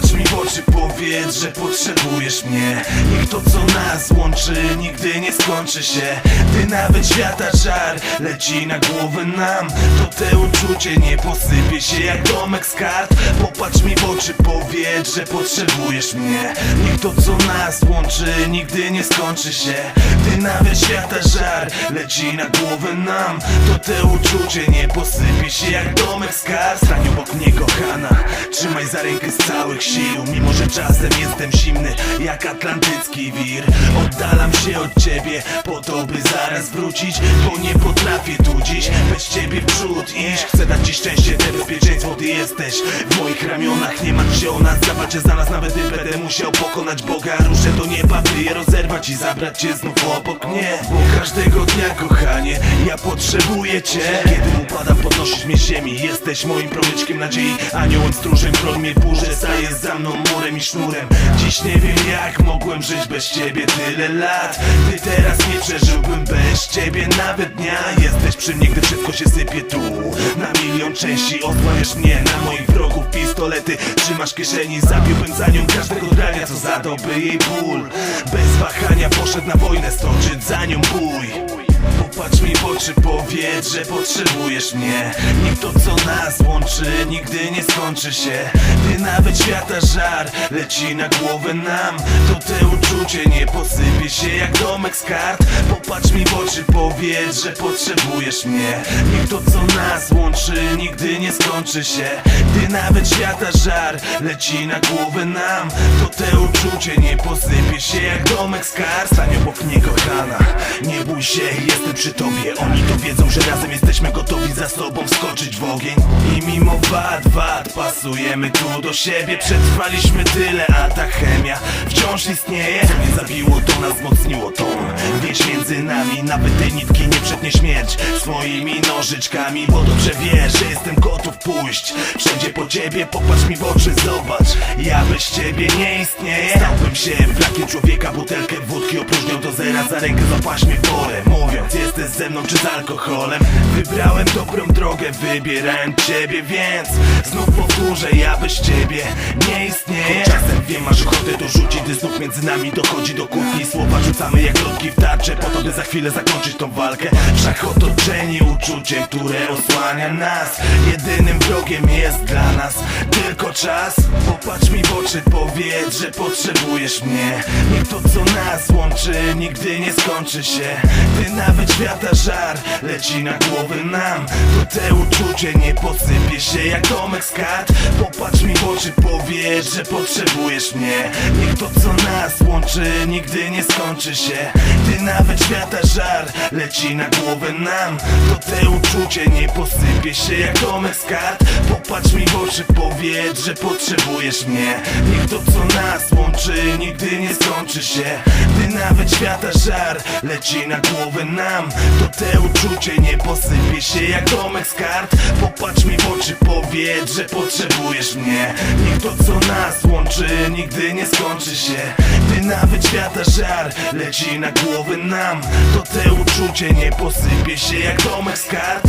Popatrz mi w oczy, powiedz, że potrzebujesz mnie. Niech to co nas łączy nigdy nie skończy się. Gdy nawet świata żar leci na głowę nam To te uczucie nie posypie się jak domek z kart. Popatrz mi w oczy, powiedz, że potrzebujesz mnie. Niech to co nas łączy nigdy nie skończy się. Gdy nawet świata żar leci na głowę nam To te uczucie nie posypie się jak domek z kart. Stań obok mnie kochana, trzymaj za rękę z całych sił Mimo, że czasem jestem zimny jak atlantycki wir. Oddalam się od ciebie po to, by zaraz wrócić Bo nie potrafię tu dziś bez ciebie w przód iść. Chcę dać ci szczęście, te bezpieczeństwo, jesteś? W moich ramionach Nie martw się o nas, zobaczę za nas nawet gdy będę musiał pokonać Boga. Ruszę do nieba, by je rozerwać i zabrać cię znów obok mnie. Bo każdego dnia, kochanie, ja potrzebuję cię. Kiedy upadam, podnosisz mnie ziemi Jesteś moim promyczkiem nadziei. Aniołem, stróżem, broń mnie w burze Stajesz za mną murem i sznurem. Dziś nie wiem jak mogłem żyć bez ciebie tyle lat. Gdy teraz nie przeżyłbym bez ciebie nawet dnia. Jesteś przy mnie, gdy wszystko się sypie tu. Na milion części osłaniasz mnie Na moich wrogów pistolety. Trzymasz kieszeni, zabiłbym za nią każdego drania Co zadałby jej ból. Bez wahania poszedł na wojnę stoczyć za nią bój Popatrz mi w oczy, powiedz, że potrzebujesz mnie. Niech to co nas łączy nigdy nie skończy się. Gdy nawet świata żar leci na głowę nam. To te uczucie nie posypie się jak domek z kart. Popatrz mi w oczy, powiedz, że potrzebujesz mnie. Niech to co nas łączy nigdy nie skończy się. Gdy nawet świata żar leci na głowę nam. To te uczucie nie posypie się jak domek z kart. Stań obok mnie bój się, jestem przy tobie. Oni to wiedzą, że razem jesteśmy gotowi za sobą wskoczyć w ogień. I mimo wad, wad, pasujemy tu do siebie. Przetrwaliśmy tyle, a ta chemia wciąż istnieje. Co nie zabiło, to nas wzmocniło tą Więź między nami, nawet tej nitki nie przetnie śmierć Swoimi nożyczkami, bo dobrze wiesz, że jestem gotów pójść. Wszędzie po ciebie, popatrz mi w oczy, zobacz. Ja bez ciebie nie istnieję. Stałbym się wrakiem człowieka, butelkę wódki opróżniał do zera Za rękę zapaść mnie w porę, mówiąc ze mną czy z alkoholem? Wybrałem dobrą drogę, wybierałem ciebie, więc Znów powtórzę, ja bez ciebie nie istnieję. Czasem wiem, masz ochotę to rzucić, gdy znów między nami dochodzi do kłótni Słowa rzucamy jak lotki w tarczę, po to by za chwilę zakończyć tą walkę. Wszak otoczeni uczuciem, które osłania nas Jedynym wrogiem jest dla nas tylko czas? Popatrz mi w oczy, powiedz, że potrzebujesz mnie. Niech to co nas łączy nigdy nie skończy się. Gdy nawet świata żar leci na głowę nam. To te uczucie nie posypie się jak domek z kart. Popatrz mi w oczy, powiedz, że potrzebujesz mnie. Niech to co nas łączy nigdy nie skończy się. Gdy nawet świata żar leci na głowę nam. To te uczucie nie posypie się jak domek z kart. Popatrz mi w oczy, powiedz, że potrzebujesz mnie. Niech to co nas łączy nigdy nie skończy się. Gdy nawet świata żar leci na głowę nam To te uczucie nie posypie się jak domek z kart. Popatrz mi w oczy, powiedz, że potrzebujesz mnie. Niech to co nas łączy nigdy nie skończy się. Gdy nawet świata żar leci na głowę nam To te uczucie nie posypie się jak domek z kart